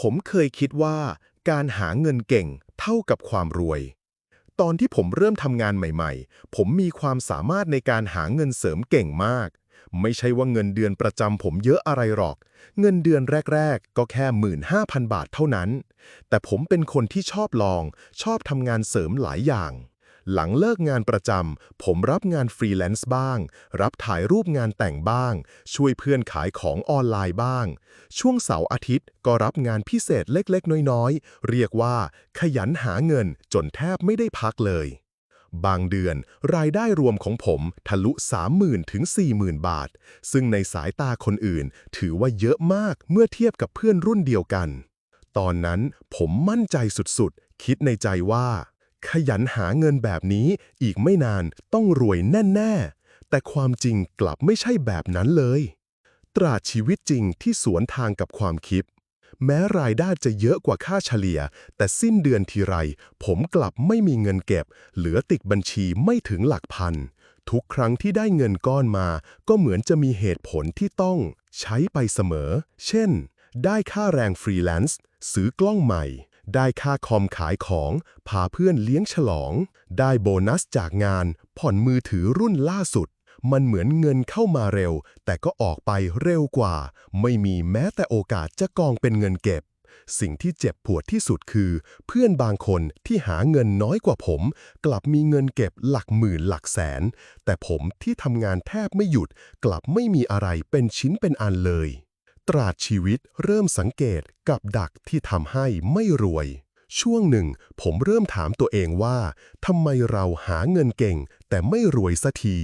ผมเคยคิดว่าการหาเงินเก่งเท่ากับความรวย ตอนที่ผมเริ่มทำงานใหม่ๆ ผมมีความสามารถในการหาเงินเสริมเก่งมาก ไม่ใช่ว่าเงินเดือนประจำผมเยอะอะไรหรอก เงินเดือนแรก ๆ ก็แค่ 15,000 บาทเท่านั้น แต่ผมเป็นคนที่ชอบลอง ชอบทำงานเสริมหลายอย่าง หลังเลิกงานประจำผมรับงานฟรีแลนซ์บ้าง รับถ่ายรูปงานแต่งบ้าง ช่วยเพื่อนขายของออนไลน์บ้าง ช่วงเสาร์อาทิตย์ก็รับงานพิเศษเล็กๆ น้อยๆ เรียกว่า ขยันหาเงินจนแทบไม่ได้พักเลย บางเดือนรายได้รวมของผมทะลุ 30,000 ถึง 40,000 บาท ซึ่งในสายตาคนอื่น ถือว่าเยอะมากเมื่อเทียบกับเพื่อนรุ่นเดียวกัน ตอนนั้นผมมั่นใจสุดๆ คิดในใจว่า ขยันหาเงินแบบนี้อีกไม่นานต้องรวยแน่ ๆ แต่ความจริงกลับไม่ใช่แบบนั้นเลย ตราชีวิตจริงที่สวนทางกับความคิด แม้รายได้จะเยอะกว่าค่าเฉลี่ย แต่สิ้นเดือนทีไร ผมกลับไม่มีเงินเก็บ เหลือติดบัญชีไม่ถึงหลักพัน ทุกครั้งที่ได้เงินก้อนมา ก็เหมือนจะมีเหตุผลที่ต้อง ใช้ไปเสมอ เช่น ได้ค่าแรงฟรีแลนซ์ซื้อกล้องใหม่ ได้ค่าคอมขายของ พาเพื่อนเลี้ยงฉลอง ได้โบนัสจากงาน ผ่อนมือถือรุ่นล่าสุด มันเหมือนเงินเข้ามาเร็ว แต่ก็ออกไปเร็วกว่า ไม่มีแม้แต่โอกาสจะกองเป็นเงินเก็บ สิ่งที่เจ็บปวดที่สุดคือ เพื่อนบางคนที่หาเงินน้อยกว่าผม กลับมีเงินเก็บหลักหมื่นหลักแสน แต่ผมที่ทำงานแทบไม่หยุด กลับไม่มีอะไรเป็นชิ้นเป็นอันเลย ตราดชีวิตเริ่มสังเกตกับดักที่ทำให้ไม่รวย ช่วงหนึ่ง ผมเริ่มถามตัวเองว่าทำไมเราหาเงินเก่งแต่ไม่รวยสักที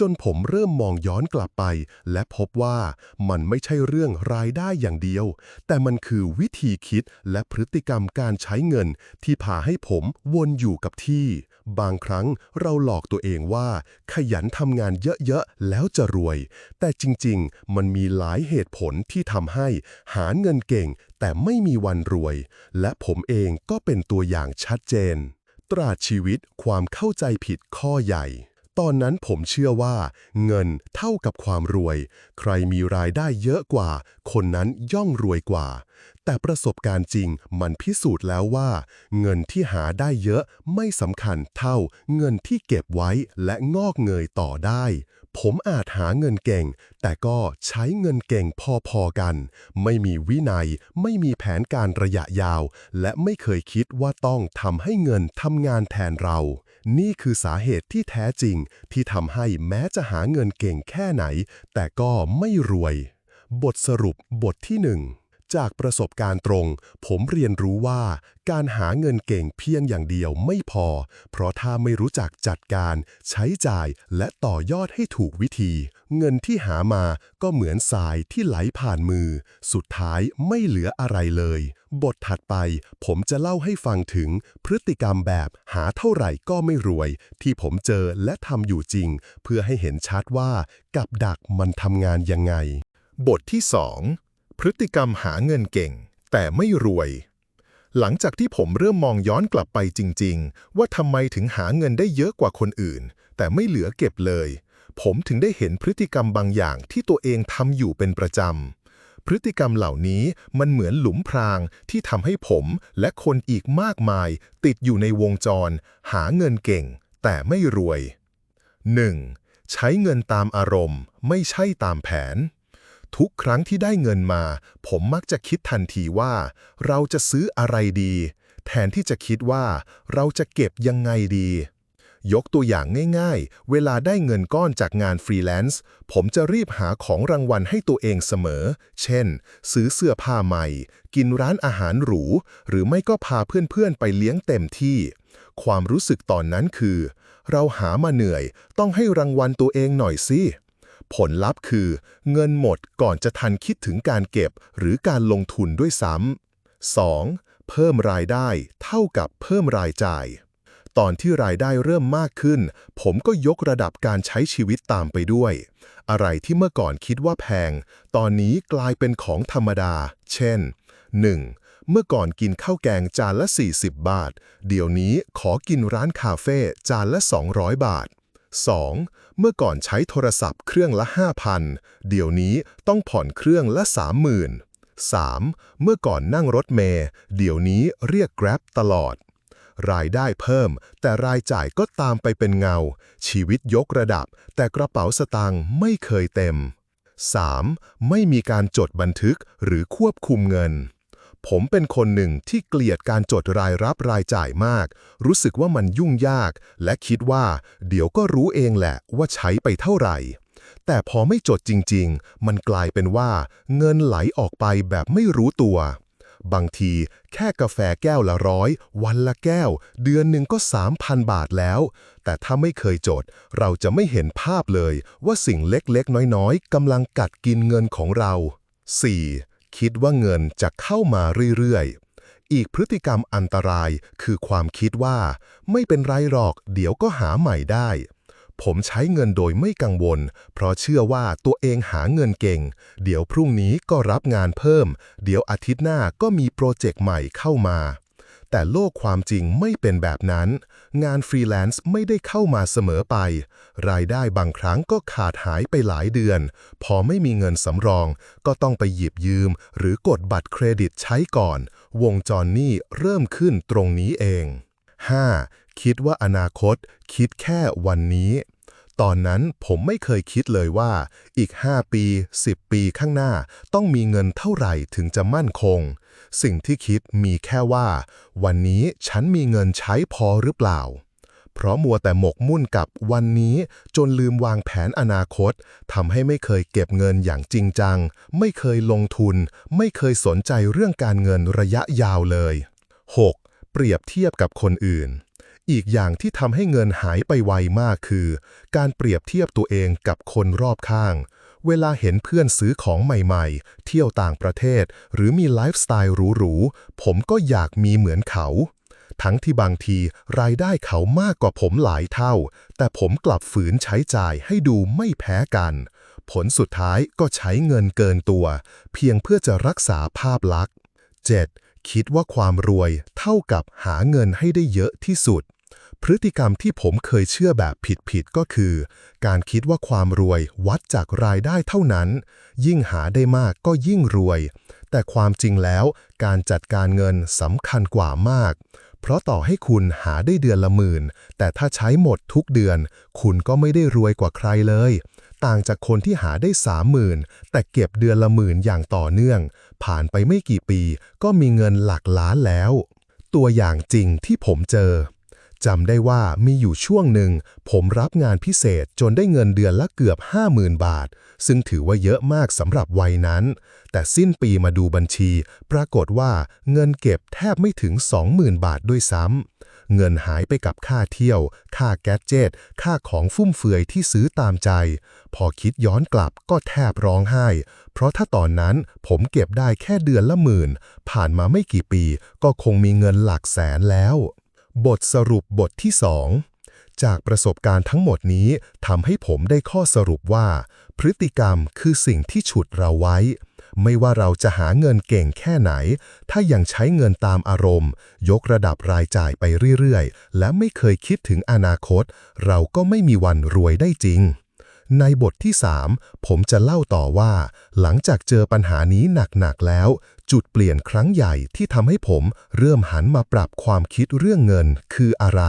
จนผมเริ่มมองย้อนกลับไป และพบว่ามันไม่ใช่เรื่องรายได้อย่างเดียว แต่มันคือวิธีคิดและพฤติกรรมการใช้เงิน ที่พาให้ผมวนอยู่กับที่ บางครั้งเราหลอกตัวเองว่า ขยันทำงานเยอะๆ แล้วจะรวย แต่จริงๆ มันมีหลายเหตุผลที่ทำให้หาเงินเก่ง แต่ไม่มีวันรวย และผมเองก็เป็นตัวอย่างชัดเจน ตราชีวิตความเข้าใจผิดข้อใหญ่ ตอนนั้นผมเชื่อว่า เงินเท่ากับความรวย ใครมีรายได้เยอะกว่า คนนั้นย่อมรวยกว่า แต่ประสบการณ์จริงมันพิสูจน์แล้วว่า เงินที่หาได้เยอะไม่สำคัญเท่า เงินที่เก็บไว้และงอกเงยต่อได้ ผมอาจหาเงินเก่ง แต่ก็ใช้เงินเก่งพอๆกัน ไม่มีวินัย ไม่มีแผนการระยะยาว และไม่เคยคิดว่าต้องทำให้เงินทำงานแทนเรา นี่คือสาเหตุที่แท้จริงที่ทำให้แม้จะหาเงินเก่งแค่ไหน แต่ก็ไม่รวย บทสรุปบทที่หนึ่ง จากประสบการณ์ตรง ผมเรียนรู้ว่า การหาเงินเก่งเพียงอย่างเดียวไม่พอ เพราะถ้าไม่รู้จักจัดการ ใช้จ่ายและต่อยอดให้ถูกวิธี เงินที่หามาก็เหมือนสายที่ไหลผ่านมือ สุดท้ายไม่เหลืออะไรเลย บทถัดไปผมจะเล่าให้ฟังถึงพฤติกรรมแบบหาเท่าไหร่ก็ไม่รวย ที่ผมเจอและทำอยู่จริง เพื่อให้เห็นชัดว่ากับดักมันทำงานยังไง บทที่ 2 พฤติกรรมหาเงินเก่ง แต่ไม่รวย หลังจากที่ผมเริ่มมองย้อนกลับไปจริง ๆ ว่าทำไมถึงหาเงินได้เยอะกว่าคนอื่น แต่ไม่เหลือเก็บเลย ผมถึงได้เห็นพฤติกรรมบางอย่างที่ตัวเองทำอยู่เป็นประจำ พฤติกรรมเหล่านี้มันเหมือนหลุมพรางที่ทำให้ผมและคนอีกมากมาย ติดอยู่ในวงจร หาเงินเก่ง แต่ไม่รวย 1. ใช้เงินตามอารมณ์ ไม่ใช่ตามแผน ทุกครั้งที่ได้เงินมา ผมมักจะคิดทันทีว่า เราจะซื้ออะไรดี แทนที่จะคิดว่า เราจะเก็บยังไงดี ยกตัวอย่างง่ายๆ เวลาได้เงินก้อนจากงานฟรีแลนซ์ ผมจะรีบหาของรางวัลให้ตัวเองเสมอ เช่น ซื้อเสื้อผ้าใหม่ กินร้านอาหารหรู หรือไม่ก็พาเพื่อนๆไปเลี้ยงเต็มที่ ความรู้สึกตอนนั้นคือ เราหามาเหนื่อย ต้องให้รางวัลตัวเองหน่อยสิ ผลลัพธ์คือ เงินหมดก่อนจะทันคิดถึงการเก็บหรือการลงทุนด้วยซ้ำ 2. เพิ่มรายได้เท่ากับเพิ่มรายจ่าย ตอนที่รายได้เริ่มมากขึ้น ผมก็ยกระดับการใช้ชีวิตตามไปด้วย อะไรที่เมื่อก่อนคิดว่าแพง ตอนนี้กลายเป็นของธรรมดา เช่น 1. เมื่อก่อนกินข้าวแกงจานละ 40 บาท เดี๋ยวนี้ขอกินร้านคาเฟ่จานละ 200 บาท 2. เมื่อก่อนใช้โทรศัพท์เครื่องละ 5,000 เดี๋ยวนี้ต้องผ่อนเครื่องละ 30,000 3. เมื่อก่อนนั่งรถเมล์เดี๋ยวนี้เรียก Grab ตลอด รายได้เพิ่ม แต่รายจ่ายก็ตามไปเป็นเงา ชีวิตยกระดับ แต่กระเป๋าสตางค์ไม่เคยเต็ม 3. ไม่มีการจดบันทึกหรือควบคุมเงิน ผมเป็นคนหนึ่งที่เกลียดการจดรายรับรายจ่ายมาก รู้สึกว่ามันยุ่งยาก และคิดว่าเดี๋ยวก็รู้เองแหละว่าใช้ไปเท่าไหร่ แต่พอไม่จดจริง ๆ มันกลายเป็นว่า เงินไหลออกไปแบบไม่รู้ตัว บางทีแค่กาแฟแก้วละร้อย วันละแก้ว เดือนหนึ่งก็ 3,000 บาทแล้ว แต่ถ้าไม่เคยจด เราจะไม่เห็นภาพเลยว่าสิ่งเล็กๆ น้อยๆกำลังกัดกินเงินของเรา 4. คิดว่าเงินจะเข้ามาเรื่อยๆ อีกพฤติกรรมอันตรายคือความคิดว่า ไม่เป็นไรหรอก เดี๋ยวก็หาใหม่ได้ ผมใช้เงินโดยไม่กังวล เพราะเชื่อว่าตัวเองหาเงินเก่ง เดี๋ยวพรุ่งนี้ก็รับงานเพิ่ม เดี๋ยวอาทิตย์หน้าก็มีโปรเจกต์ใหม่เข้ามา แต่โลกความจริงไม่เป็นแบบนั้น งานฟรีแลนซ์ไม่ได้เข้ามาเสมอไป รายได้บางครั้งก็ขาดหายไปหลายเดือน พอไม่มีเงินสำรอง ก็ต้องไปหยิบยืม หรือกดบัตรเครดิตใช้ก่อน วงจรหนี้เริ่มขึ้นตรงนี้เอง 5. คิดว่าอนาคต คิดแค่วันนี้ ตอนนั้นผมไม่เคยคิดเลยว่า อีก 5 ปี 10 ปีข้างหน้าต้องมีเงินเท่าไหร่ถึงจะมั่นคง สิ่งที่คิดมีแค่ว่า วันนี้ฉันมีเงินใช้พอหรือเปล่า เพราะมัวแต่หมกมุ่นกับวันนี้จนลืมวางแผนอนาคตทำให้ไม่เคยเก็บเงินอย่างจริงจัง ไม่เคยลงทุน ไม่เคยสนใจเรื่องการเงินระยะยาวเลย 6. เปรียบเทียบกับคนอื่น อีกอย่างที่ทำให้เงินหายไปไวมากคือ การเปรียบเทียบตัวเองกับคนรอบข้าง เวลาเห็นเพื่อนซื้อของใหม่ๆ เที่ยวต่างประเทศ หรือมีไลฟ์สไตล์หรูๆ ผมก็อยากมีเหมือนเขา ทั้งที่บางทีรายได้เขามากกว่าผมหลายเท่า แต่ผมกลับฝืนใช้จ่ายให้ดูไม่แพ้กัน ผลสุดท้ายก็ใช้เงินเกินตัว เพียงเพื่อจะรักษาภาพลักษณ์ 7. คิดว่าความรวยเท่ากับหาเงินให้ได้เยอะที่สุด พฤติกรรมที่ผมเคยเชื่อแบบผิดๆก็คือ การคิดว่าความรวยวัดจากรายได้เท่านั้น ยิ่งหาได้มากก็ยิ่งรวย แต่ความจริงแล้วการจัดการเงินสำคัญกว่ามาก เพราะต่อให้คุณหาได้เดือนละหมื่น แต่ถ้าใช้หมดทุกเดือน คุณก็ไม่ได้รวยกว่าใครเลย ต่างจากคนที่หาได้สามหมื่นแต่เก็บเดือนละหมื่นอย่างต่อเนื่อง ผ่านไปไม่กี่ปี ก็มีเงินหลักล้านแล้ว ตัวอย่างจริงที่ผมเจอ จำได้ว่ามีอยู่ช่วงหนึ่ง ผมรับงานพิเศษจนได้เงินเดือนละเกือบ 50,000 บาท ซึ่งถือว่าเยอะมากสำหรับวัยนั้น แต่สิ้นปีมาดูบัญชี ปรากฏว่าเงินเก็บแทบไม่ถึง 20,000 บาทด้วยซ้ำ เงินหายไปกับค่าเที่ยว ค่าแก๊สเจตค่าของฟุ่มเฟือยที่ซื้อตามใจ พอคิดย้อนกลับก็แทบร้องไห้ เพราะถ้าตอนนั้นผมเก็บได้แค่เดือนละหมื่น ผ่านมาไม่กี่ปีก็คงมีเงินหลักแสนแล้ว บทสรุปบทที่สองจากประสบการณ์ทั้งหมดนี้ทำให้ผมได้ข้อสรุปว่า พฤติกรรมคือสิ่งที่ฉุดเราไว้ ไม่ว่าเราจะหาเงินเก่งแค่ไหน ถ้ายังใช้เงินตามอารมณ์ ยกระดับรายจ่ายไปเรื่อยๆ และไม่เคยคิดถึงอนาคต เราก็ไม่มีวันรวยได้จริง ในบทที่ 3 ผมจะเล่าต่อว่า หลังจากเจอปัญหานี้หนักๆแล้ว จุดเปลี่ยนครั้งใหญ่ที่ทำให้ผมเริ่มหันมาปรับความคิดเรื่องเงินคืออะไร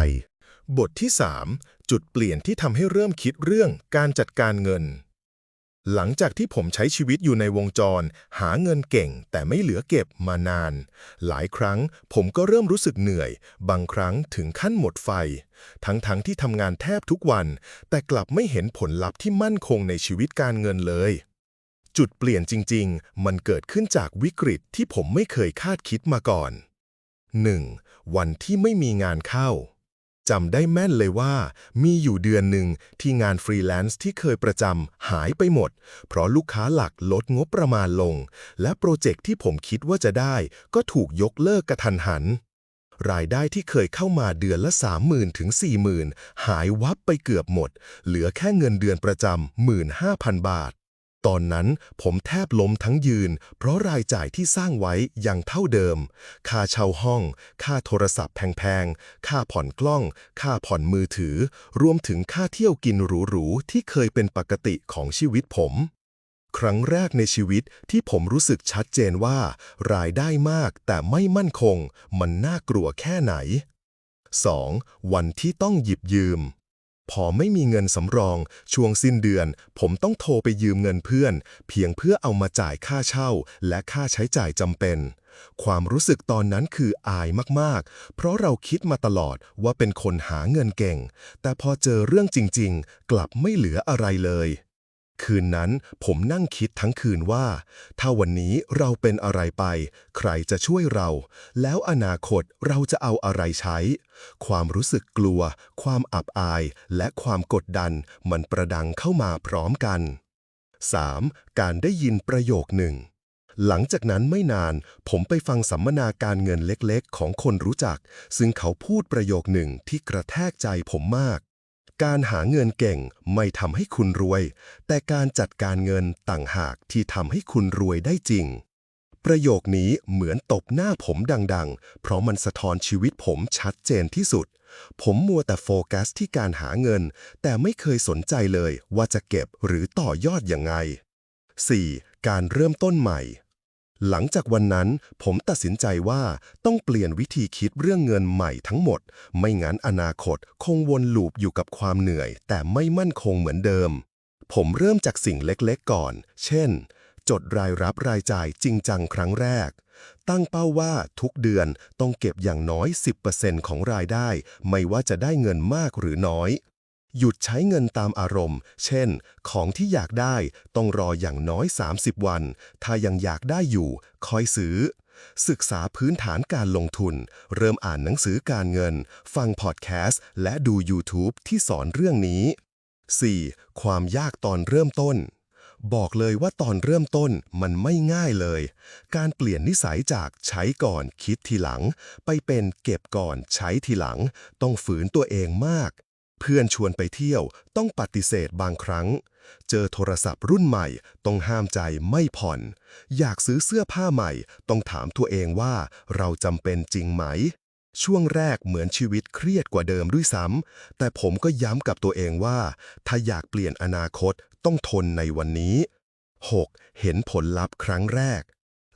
บทที่ 3 จุดเปลี่ยนที่ทำให้เริ่มคิดเรื่องการจัดการเงิน หลังจากที่ผมใช้ชีวิตอยู่ในวงจร หาเงินเก่งแต่ไม่เหลือเก็บมานาน หลายครั้งผมก็เริ่มรู้สึกเหนื่อย บางครั้งถึงขั้นหมดไฟ ทั้งๆทที่ทำงานแทบทุกวัน แต่กลับไม่เห็นผลลัพธ์ที่มั่นคงในชีวิตการเงินเลย จุดเปลี่ยนจริง ๆ มันเกิดขึ้นจากวิกฤตที่ผมไม่เคยคาดคิดมาก่อน 1. วันที่ไม่มีงานเข้า จำได้แม่นเลยว่า มีอยู่เดือนหนึ่งที่งานฟรีแลนซ์ที่เคยประจำหายไปหมด เพราะลูกค้าหลักลดงบประมาณลง และโปรเจกต์ที่ผมคิดว่าจะได้ ก็ถูกยกเลิกกระทันหัน รายได้ที่เคยเข้ามาเดือนละ 30,000 ถึง 40,000 หายวับไปเกือบหมด เหลือแค่เงินเดือนประจำ15,000 บาท ตอนนั้นผมแทบล้มทั้งยืน เพราะรายจ่ายที่สร้างไว้ยังเท่าเดิม ค่าเช่าห้อง ค่าโทรศัพท์แพงๆ ค่าผ่อนกล้อง ค่าผ่อนมือถือ รวมถึงค่าเที่ยวกินหรูๆ ที่เคยเป็นปกติของชีวิตผม ครั้งแรกในชีวิตที่ผมรู้สึกชัดเจนว่า รายได้มากแต่ไม่มั่นคง มันน่ากลัวแค่ไหน 2. วันที่ต้องหยิบยืม พอไม่มีเงินสำรอง ช่วงสิ้นเดือน ผมต้องโทรไปยืมเงินเพื่อน เพียงเพื่อเอามาจ่ายค่าเช่า และค่าใช้จ่ายจำเป็น ความรู้สึกตอนนั้นคืออายมากๆ เพราะเราคิดมาตลอดว่าเป็นคนหาเงินเก่ง แต่พอเจอเรื่องจริง ๆ กลับไม่เหลืออะไรเลย คืนนั้นผมนั่งคิดทั้งคืนว่า ถ้าวันนี้เราเป็นอะไรไป ใครจะช่วยเรา แล้วอนาคตเราจะเอาอะไรใช้ ความรู้สึกกลัว ความอับอาย และความกดดัน มันประดังเข้ามาพร้อมกัน 3. การได้ยินประโยคหนึ่ง หลังจากนั้นไม่นาน ผมไปฟังสัมมนาการเงินเล็กๆ ของคนรู้จัก ซึ่งเขาพูดประโยคหนึ่งที่กระแทกใจผมมาก การหาเงินเก่งไม่ทำให้คุณรวย แต่การจัดการเงินต่างหากที่ทำให้คุณรวยได้จริง ประโยคนี้เหมือนตบหน้าผมดังๆ เพราะมันสะท้อนชีวิตผมชัดเจนที่สุด ผมมัวแต่โฟกัสที่การหาเงิน แต่ไม่เคยสนใจเลยว่าจะเก็บหรือต่อยอดยังไง 4. การเริ่มต้นใหม่ หลังจากวันนั้นผมตัดสินใจว่าต้องเปลี่ยนวิธีคิดเรื่องเงินใหม่ทั้งหมด ไม่งั้นอนาคตคงวนลูปอยู่กับความเหนื่อย แต่ไม่มั่นคงเหมือนเดิม ผมเริ่มจากสิ่งเล็กๆก่อน เช่น จดรายรับรายจ่ายจริงจังครั้งแรก ตั้งเป้าว่าทุกเดือนต้องเก็บอย่างน้อย 10%ของรายได้ ไม่ว่าจะได้เงินมากหรือน้อย หยุดใช้เงินตามอารมณ์ เช่น ของที่อยากได้ต้องรออย่างน้อย 30 วัน ถ้ายังอยากได้อยู่ คอยซื้อ ศึกษาพื้นฐานการลงทุน เริ่มอ่านหนังสือการเงิน ฟังพอดแคสต์ และดู YouTube ที่สอนเรื่องนี้ 4. ความยากตอนเริ่มต้นบอกเลยว่าตอนเริ่มต้นมันไม่ง่ายเลย การเปลี่ยนนิสัยจากใช้ก่อนคิดทีหลัง ไปเป็นเก็บก่อนใช้ทีหลัง ต้องฝืนตัวเองมาก เพื่อนชวนไปเที่ยวต้องปฏิเสธบางครั้ง เจอโทรศัพท์รุ่นใหม่ต้องห้ามใจไม่ผ่อน อยากซื้อเสื้อผ้าใหม่ต้องถามตัวเองว่าเราจำเป็นจริงไหม ช่วงแรกเหมือนชีวิตเครียดกว่าเดิมด้วยซ้ำแต่ผมก็ย้ำกับตัวเองว่า ถ้าอยากเปลี่ยนอนาคตต้องทนในวันนี้ 6. เห็นผลลัพธ์ครั้งแรก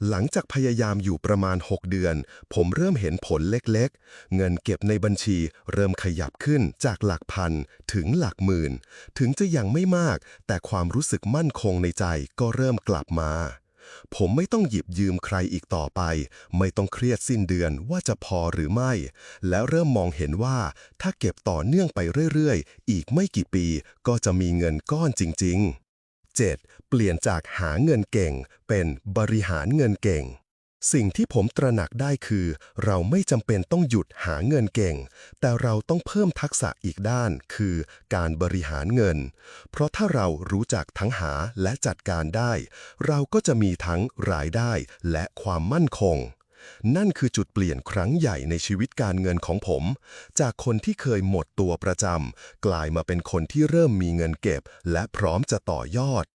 หลังจากพยายามอยู่ประมาณ 6 เดือน ผมเริ่มเห็นผลเล็กๆ เงินเก็บในบัญชีเริ่มขยับขึ้นจากหลักพันถึงหลักหมื่น ถึงจะยังไม่มาก แต่ความรู้สึกมั่นคงในใจก็เริ่มกลับมา ผมไม่ต้องหยิบยืมใครอีกต่อไป ไม่ต้องเครียดสิ้นเดือนว่าจะพอหรือไม่ แล้วเริ่มมองเห็นว่าถ้าเก็บต่อเนื่องไปเรื่อยๆ อีกไม่กี่ปีก็จะมีเงินก้อนจริง ๆ 7. เปลี่ยนจากหาเงินเก่ง เป็นบริหารเงินเก่ง สิ่งที่ผมตระหนักได้คือ เราไม่จำเป็นต้องหยุดหาเงินเก่ง แต่เราต้องเพิ่มทักษะอีกด้าน คือการบริหารเงิน เพราะถ้าเรารู้จักทั้งหาและจัดการได้ เราก็จะมีทั้งรายได้และความมั่นคง นั่นคือจุดเปลี่ยนครั้งใหญ่ในชีวิตการเงินของผม จากคนที่เคยหมดตัวประจำกลายมาเป็นคนที่เริ่มมีเงินเก็บ และพร้อมจะต่อยอด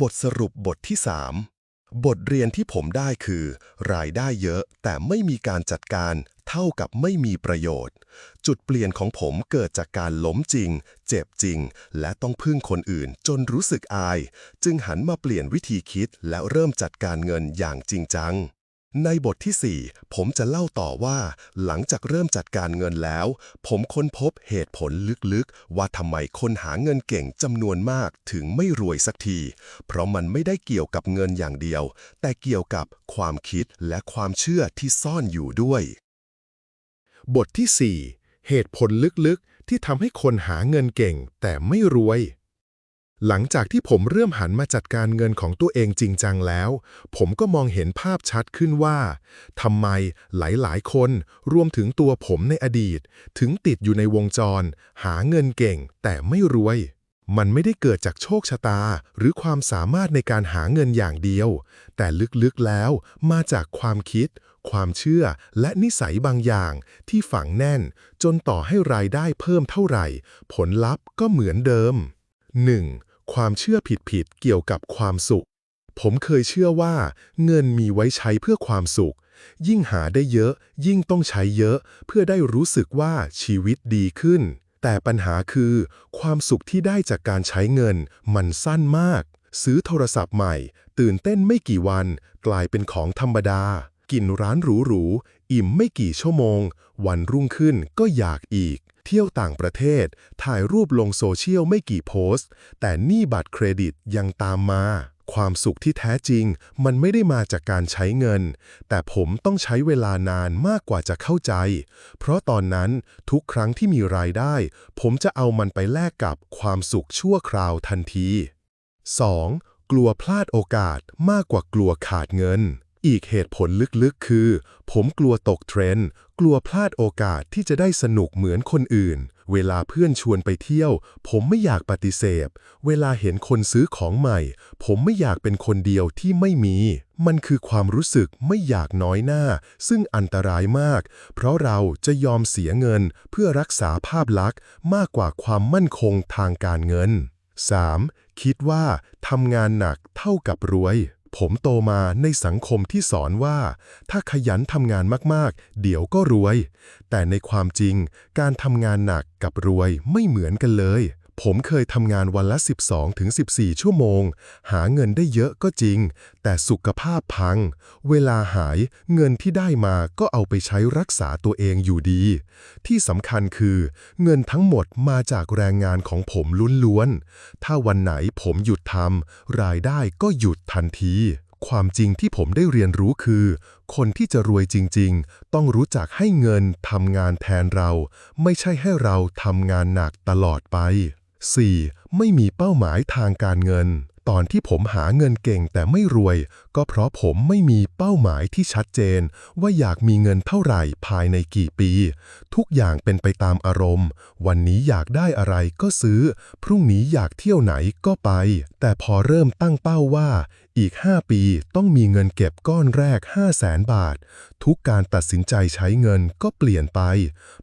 บทสรุปบทที่ 3 บทเรียนที่ผมได้คือ รายได้เยอะแต่ไม่มีการจัดการเท่ากับไม่มีประโยชน์ จุดเปลี่ยนของผมเกิดจากการล้มจริง เจ็บจริง และต้องพึ่งคนอื่นจนรู้สึกอาย จึงหันมาเปลี่ยนวิธีคิดและเริ่มจัดการเงินอย่างจริงจัง ในบทที่ 4 ผมจะเล่าต่อว่า หลังจากเริ่มจัดการเงินแล้ว ผมค้นพบเหตุผลลึกๆ ว่าทำไมคนหาเงินเก่งจำนวนมากถึงไม่รวยสักที เพราะมันไม่ได้เกี่ยวกับเงินอย่างเดียว แต่เกี่ยวกับความคิดและความเชื่อที่ซ่อนอยู่ด้วย บทที่ 4 เหตุผลลึกๆ ที่ทำให้คนหาเงินเก่งแต่ไม่รวย หลังจากที่ผมเริ่มหันมาจัดการเงินของตัวเองจริงจังแล้ว ผมก็มองเห็นภาพชัดขึ้นว่าทำไมหลายๆ คนรวมถึงตัวผมในอดีต ถึงติดอยู่ในวงจร หาเงินเก่งแต่ไม่รวย มันไม่ได้เกิดจากโชคชะตา หรือความสามารถในการหาเงินอย่างเดียว แต่ลึกๆแล้วมาจากความคิด ความเชื่อและนิสัยบางอย่างที่ฝังแน่น จนต่อให้รายได้เพิ่มเท่าไหร่ ผลลัพธ์ก็เหมือนเดิม 1. ความเชื่อผิดๆเกี่ยวกับความสุข ผมเคยเชื่อว่า เงินมีไว้ใช้เพื่อความสุข ยิ่งหาได้เยอะ ยิ่งต้องใช้เยอะ เพื่อได้รู้สึกว่าชีวิตดีขึ้น แต่ปัญหาคือ ความสุขที่ได้จากการใช้เงิน มันสั้นมาก ซื้อโทรศัพท์ใหม่ ตื่นเต้นไม่กี่วัน กลายเป็นของธรรมดา กินร้านหรูๆอิ่มไม่กี่ชั่วโมง วันรุ่งขึ้นก็อยากอีก เที่ยวต่างประเทศ ถ่ายรูปลงโซเชียลไม่กี่โพสต์ แต่หนี้บัตรเครดิตยังตามมา ความสุขที่แท้จริง มันไม่ได้มาจากการใช้เงิน แต่ผมต้องใช้เวลานานมากกว่าจะเข้าใจ เพราะตอนนั้นทุกครั้งที่มีรายได้ ผมจะเอามันไปแลกกับความสุขชั่วคราวทันที 2. กลัวพลาดโอกาสมากกว่ากลัวขาดเงิน อีกเหตุผลลึกๆ คือ ผมกลัวตกเทรนด์ กลัวพลาดโอกาสที่จะได้สนุกเหมือนคนอื่น เวลาเพื่อนชวนไปเที่ยว ผมไม่อยากปฏิเสธ เวลาเห็นคนซื้อของใหม่ ผมไม่อยากเป็นคนเดียวที่ไม่มี มันคือความรู้สึกไม่อยากน้อยหน้า ซึ่งอันตรายมาก เพราะเราจะยอมเสียเงินเพื่อรักษาภาพลักษณ์มากกว่าความมั่นคงทางการเงิน 3. คิดว่าทำงานหนักเท่ากับรวย ผมโตมาในสังคมที่สอนว่า ถ้าขยันทำงานมากๆ เดี๋ยวก็รวย แต่ในความจริงการทำงานหนักกับรวยไม่เหมือนกันเลย ผมเคยทำงานวันละ 12-14ชั่วโมง หาเงินได้เยอะก็จริง แต่สุขภาพพัง เวลาหายเงินที่ได้มาก็เอาไปใช้รักษาตัวเองอยู่ดี ที่สำคัญคือ เงินทั้งหมดมาจากแรงงานของผมล้วนๆ ถ้าวันไหนผมหยุดทำรายได้ก็หยุดทันทีความจริงที่ผมได้เรียนรู้คือ คนที่จะรวยจริง ๆ ต้องรู้จักให้เงินทำงานแทนเรา ไม่ใช่ให้เราทำงานหนักตลอดไป 4. ไม่มีเป้าหมายทางการเงิน ตอนที่ผมหาเงินเก่งแต่ไม่รวย ก็เพราะผมไม่มีเป้าหมายที่ชัดเจน ว่าอยากมีเงินเท่าไหร่ภายในกี่ปี ทุกอย่างเป็นไปตามอารมณ์ วันนี้อยากได้อะไรก็ซื้อ พรุ่งนี้อยากเที่ยวไหนก็ไป แต่พอเริ่มตั้งเป้าว่า อีก 5 ปีต้องมีเงินเก็บก้อนแรก 5 0 0แสนบาท ทุกการตัดสินใจใช้เงินก็เปลี่ยนไป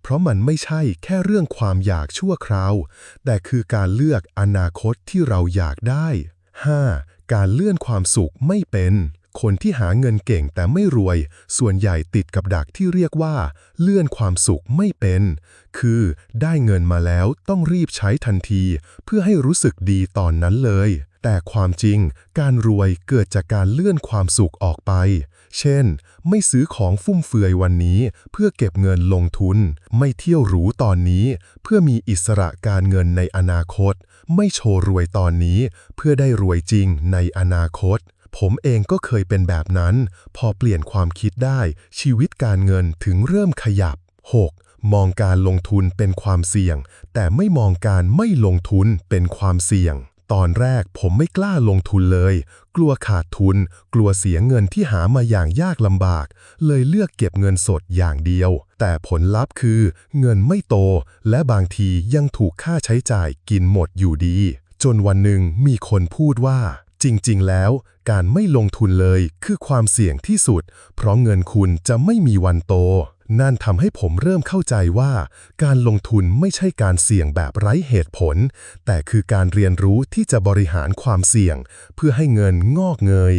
เพราะมันไม่ใช่แค่เรื่องความอยากชั่วคราว แต่คือการเลือกอนาคตที่เราอยากได้ 5. การเลื่อนความสุขไม่เป็นคนที่หาเงินเก่งแต่ไม่รวย ส่วนใหญ่ติดกับดักที่เรียกว่า เลื่อนความสุขไม่เป็น คือได้เงินมาแล้วต้องรีบใช้ทันที เพื่อให้รู้สึกดีตอนนั้นเลย แต่ความจริงการรวยเกิดจากการเลื่อนความสุขออกไป เช่น ไม่ซื้อของฟุ่มเฟือยวันนี้เพื่อเก็บเงินลงทุน ไม่เที่ยวหรูตอนนี้ เพื่อมีอิสระการเงินในอนาคต ไม่โชว์รวยตอนนี้ เพื่อได้รวยจริงในอนาคต ผมเองก็เคยเป็นแบบนั้น พอเปลี่ยนความคิดได้ ชีวิตการเงินถึงเริ่มขยับ 6. มองการลงทุนเป็นความเสี่ยง แต่ไม่มองการไม่ลงทุนเป็นความเสี่ยง ตอนแรกผมไม่กล้าลงทุนเลย กลัวขาดทุน กลัวเสียเงินที่หามาอย่างยากลำบาก เลยเลือกเก็บเงินสดอย่างเดียว แต่ผลลัพธ์คือ เงินไม่โต และบางทียังถูกค่าใช้จ่ายกินหมดอยู่ดี จนวันหนึ่งมีคนพูดว่า จริง ๆ แล้ว การไม่ลงทุนเลยคือความเสี่ยงที่สุด เพราะเงินคุณจะไม่มีวันโต นั่นทำให้ผมเริ่มเข้าใจว่า การลงทุนไม่ใช่การเสี่ยงแบบไร้เหตุผล แต่คือการเรียนรู้ที่จะบริหารความเสี่ยง เพื่อให้เงินงอกเงย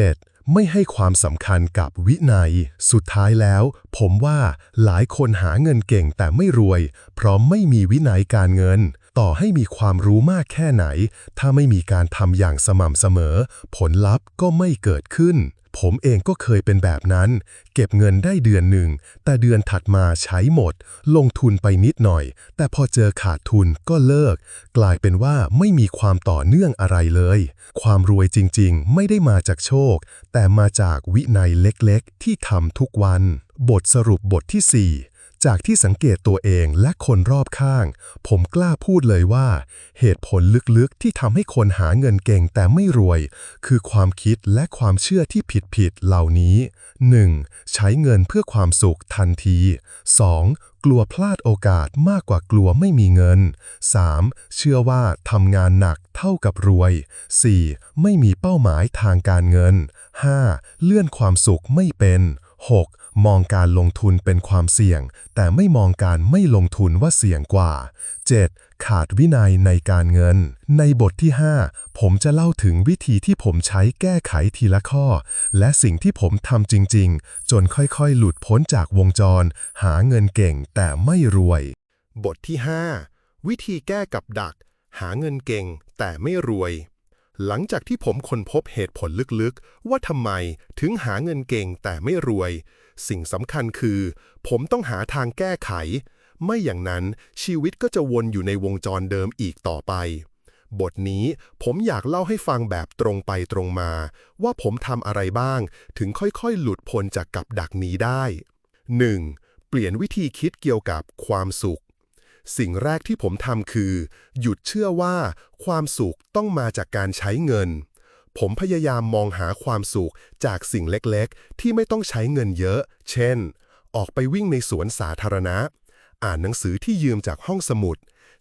7. ไม่ให้ความสำคัญกับวินัย สุดท้ายแล้ว ผมว่าหลายคนหาเงินเก่งแต่ไม่รวย เพราะไม่มีวินัยการเงิน ต่อให้มีความรู้มากแค่ไหน ถ้าไม่มีการทำอย่างสม่ำเสมอ ผลลัพธ์ก็ไม่เกิดขึ้น ผมเองก็เคยเป็นแบบนั้น เก็บเงินได้เดือนหนึ่ง แต่เดือนถัดมาใช้หมด ลงทุนไปนิดหน่อย แต่พอเจอขาดทุนก็เลิก กลายเป็นว่าไม่มีความต่อเนื่องอะไรเลย ความรวยจริงๆ ไม่ได้มาจากโชค แต่มาจากวินัยเล็กๆ ที่ทำทุกวัน บทสรุปบทที่ 4 จากที่สังเกตตัวเองและคนรอบข้าง ผมกล้าพูดเลยว่า เหตุผลลึกๆที่ทำให้คนหาเงินเก่งแต่ไม่รวย คือความคิดและความเชื่อที่ผิดๆเหล่านี้ 1. ใช้เงินเพื่อความสุขทันที 2. กลัวพลาดโอกาสมากกว่ากลัวไม่มีเงิน 3. เชื่อว่าทำงานหนักเท่ากับรวย 4. ไม่มีเป้าหมายทางการเงิน 5. เลื่อนความสุขไม่เป็น 6. มองการลงทุนเป็นความเสี่ยง แต่ไม่มองการไม่ลงทุนว่าเสี่ยงกว่า 7. ขาดวินัยในการเงิน ในบทที่ 5 ผมจะเล่าถึงวิธีที่ผมใช้แก้ไขทีละข้อ และสิ่งที่ผมทำจริง ๆ จนค่อยๆ หลุดพ้นจากวงจร หาเงินเก่งแต่ไม่รวย บทที่ 5 วิธีแก้กับดัก หาเงินเก่งแต่ไม่รวยหลังจากที่ผมค้นพบเหตุผลลึกๆ ว่าทำไมถึงหาเงินเก่งแต่ไม่รวย สิ่งสำคัญคือ ผมต้องหาทางแก้ไข ไม่อย่างนั้นชีวิตก็จะวนอยู่ในวงจรเดิมอีกต่อไป บทนี้ผมอยากเล่าให้ฟังแบบตรงไปตรงมา ว่าผมทำอะไรบ้าง ถึงค่อยๆ หลุดพ้นจากกับดักนี้ได้ 1. เปลี่ยนวิธีคิดเกี่ยวกับความสุขสิ่งแรกที่ผมทำคือ หยุดเชื่อว่าความสุขต้องมาจากการใช้เงิน ผมพยายามมองหาความสุขจากสิ่งเล็กๆ ที่ไม่ต้องใช้เงินเยอะ เช่น ออกไปวิ่งในสวนสาธารณะ อ่านหนังสือที่ยืมจากห้องสมุด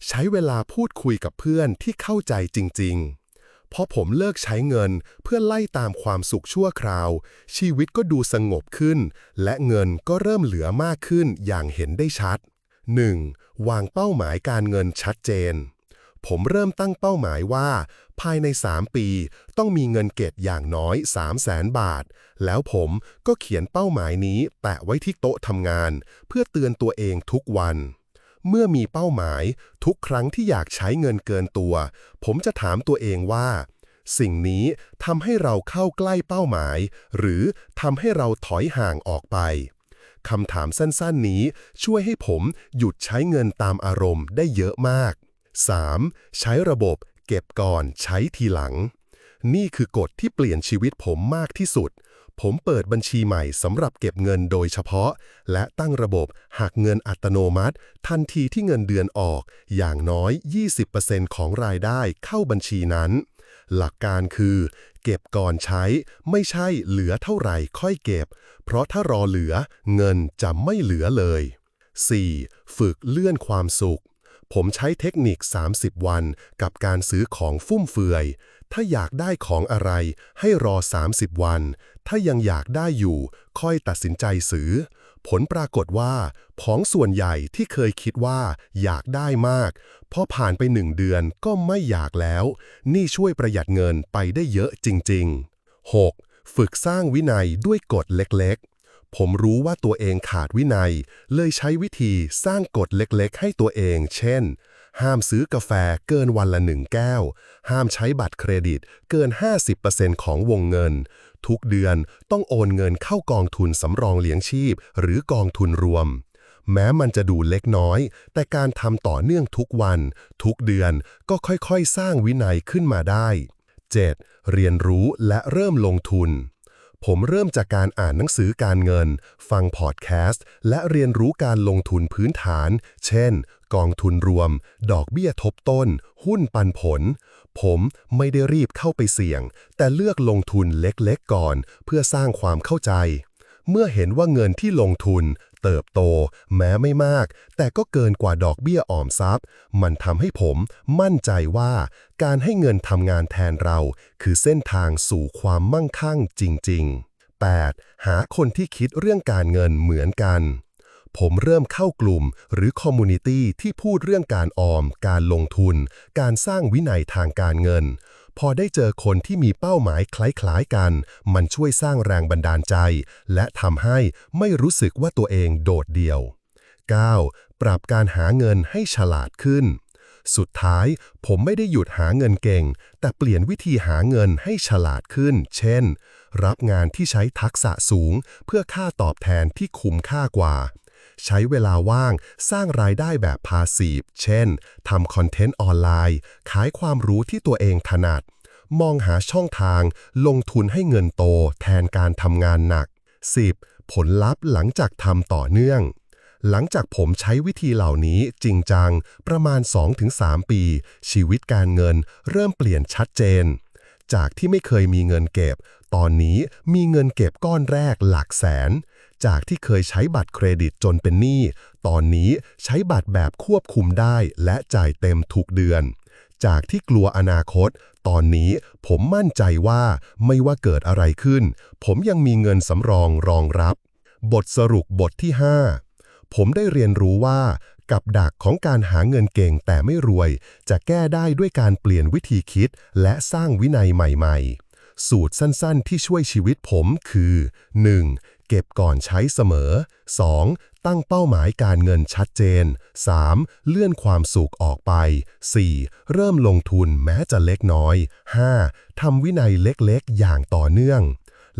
ใช้เวลาพูดคุยกับเพื่อนที่เข้าใจจริง ๆ พอผมเลิกใช้เงินเพื่อไล่ตามความสุขชั่วคราว ชีวิตก็ดูสงบขึ้น และเงินก็เริ่มเหลือมากขึ้นอย่างเห็นได้ชัด 1. วางเป้าหมายการเงินชัดเจน ผมเริ่มตั้งเป้าหมายว่า ภายใน 3 ปี ต้องมีเงินเก็บอย่างน้อย 3 0 0แสนบาท แล้วผมก็เขียนเป้าหมายนี้แปะไว้ที่โต๊ะทำงาน เพื่อเตือนตัวเองทุกวัน เมื่อมีเป้าหมายทุกครั้งที่อยากใช้เงินเกินตัว ผมจะถามตัวเองว่า สิ่งนี้ทำให้เราเข้าใกล้เป้าหมาย หรือทำให้เราถอยห่างออกไปคำถามสั้นๆนี้ช่วยให้ผมหยุดใช้เงินตามอารมณ์ได้เยอะมาก 3. ใช้ระบบเก็บก่อนใช้ทีหลัง นี่คือกฎที่เปลี่ยนชีวิตผมมากที่สุด ผมเปิดบัญชีใหม่สำหรับเก็บเงินโดยเฉพาะ และตั้งระบบหักเงินอัตโนมัติ ทันทีที่เงินเดือนออก อย่างน้อย 20%ของรายได้เข้าบัญชีนั้น หลักการคือ เก็บก่อนใช้ ไม่ใช่เหลือเท่าไหร่ค่อยเก็บ เพราะถ้ารอเหลือ เงินจะไม่เหลือเลย 4. ฝึกเลื่อนความสุข ผมใช้เทคนิค 30 วันกับการซื้อของฟุ่มเฟือย ถ้าอยากได้ของอะไรให้รอ 30 วัน ถ้ายังอยากได้อยู่ ค่อยตัดสินใจซื้อ ผลปรากฏว่า ของส่วนใหญ่ที่เคยคิดว่าอยากได้มาก พอผ่านไปหนึ่งเดือนก็ไม่อยากแล้ว นี่ช่วยประหยัดเงินไปได้เยอะจริง ๆ 6. ฝึกสร้างวินัยด้วยกฎเล็กๆ ผมรู้ว่าตัวเองขาดวินัย เลยใช้วิธีสร้างกฎเล็กๆ ให้ตัวเอง เช่น ห้ามซื้อกาแฟเกินวันละหนึ่งแก้ว ห้ามใช้บัตรเครดิตเกิน 50%ของวงเงิน ทุกเดือนต้องโอนเงินเข้ากองทุนสำรองเลี้ยงชีพ หรือกองทุนรวม แม้มันจะดูเล็กน้อย แต่การทำต่อเนื่องทุกวัน ทุกเดือนก็ค่อยๆ สร้างวินัยขึ้นมาได้ 7. เรียนรู้และเริ่มลงทุน ผมเริ่มจากการอ่านหนังสือการเงิน ฟังพอดแคสต์ และเรียนรู้การลงทุนพื้นฐาน เช่น กองทุนรวม ดอกเบี้ยทบต้น หุ้นปันผล ผมไม่ได้รีบเข้าไปเสี่ยง แต่เลือกลงทุนเล็กๆก่อน เพื่อสร้างความเข้าใจ เมื่อเห็นว่าเงินที่ลงทุน เติบโต แม้ไม่มาก แต่ก็เกินกว่าดอกเบี้ยออมทรัพย์ มันทำให้ผมมั่นใจว่าการให้เงินทำงานแทนเรา คือเส้นทางสู่ความมั่งคั่งจริง ๆ 8. หาคนที่คิดเรื่องการเงินเหมือนกัน ผมเริ่มเข้ากลุ่มหรือคอมมูนิตี้ที่พูดเรื่องการออม การลงทุน การสร้างวินัยทางการเงิน พอได้เจอคนที่มีเป้าหมายคล้ายๆกัน มันช่วยสร้างแรงบันดาลใจ และทำให้ไม่รู้สึกว่าตัวเองโดดเดี่ยว 9. ปรับการหาเงินให้ฉลาดขึ้น สุดท้ายผมไม่ได้หยุดหาเงินเก่ง แต่เปลี่ยนวิธีหาเงินให้ฉลาดขึ้น เช่น รับงานที่ใช้ทักษะสูง เพื่อค่าตอบแทนที่คุ้มค่ากว่า ใช้เวลาว่างสร้างรายได้แบบพาสีฟเช่นทำคอนเทนต์ออนไลน์ ขายความรู้ที่ตัวเองถนัด มองหาช่องทาง ลงทุนให้เงินโต แทนการทำงานหนัก 10. ผลลัพธ์หลังจากทำต่อเนื่อง หลังจากผมใช้วิธีเหล่านี้จริงจัง ประมาณ 2-3 ปี ชีวิตการเงินเริ่มเปลี่ยนชัดเจนจากที่ไม่เคยมีเงินเก็บ ตอนนี้มีเงินเก็บก้อนแรกหลักแสน จากที่เคยใช้บัตรเครดิตจนเป็นหนี้ ตอนนี้ใช้บัตรแบบควบคุมได้และจ่ายเต็มทุกเดือน จากที่กลัวอนาคต ตอนนี้ผมมั่นใจว่าไม่ว่าเกิดอะไรขึ้น ผมยังมีเงินสำรองรองรับ บทสรุปบทที่ 5 ผมได้เรียนรู้ว่ากับดักของการหาเงินเก่งแต่ไม่รวย จะแก้ได้ด้วยการเปลี่ยนวิธีคิดและสร้างวินัยใหม่ ๆ สูตรสั้นๆ ที่ช่วยชีวิตผมคือ 1. เก็บก่อนใช้เสมอ 2. ตั้งเป้าหมายการเงินชัดเจน 3. เลื่อนความสุขออกไป 4. เริ่มลงทุนแม้จะเล็กน้อย 5. ทำวินัยเล็กๆ อย่างต่อเนื่อง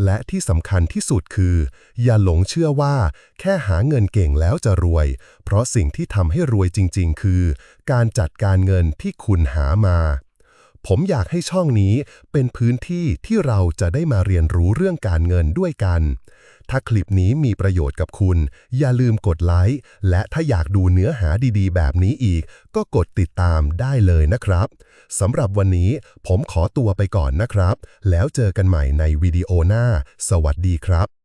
และที่สำคัญที่สุดคือ อย่าหลงเชื่อว่า แค่หาเงินเก่งแล้วจะรวย เพราะสิ่งที่ทำให้รวยจริง ๆ คือ การจัดการเงินที่คุณหามา ผมอยากให้ช่องนี้เป็นพื้นที่ที่เราจะได้มาเรียนรู้เรื่องการเงินด้วยกัน ถ้าคลิปนี้มีประโยชน์กับคุณ อย่าลืมกดไลค์ และถ้าอยากดูเนื้อหาดีๆ แบบนี้อีก ก็กดติดตามได้เลยนะครับ สำหรับวันนี้ผมขอตัวไปก่อนนะครับ แล้วเจอกันใหม่ในวิดีโอหน้า สวัสดีครับ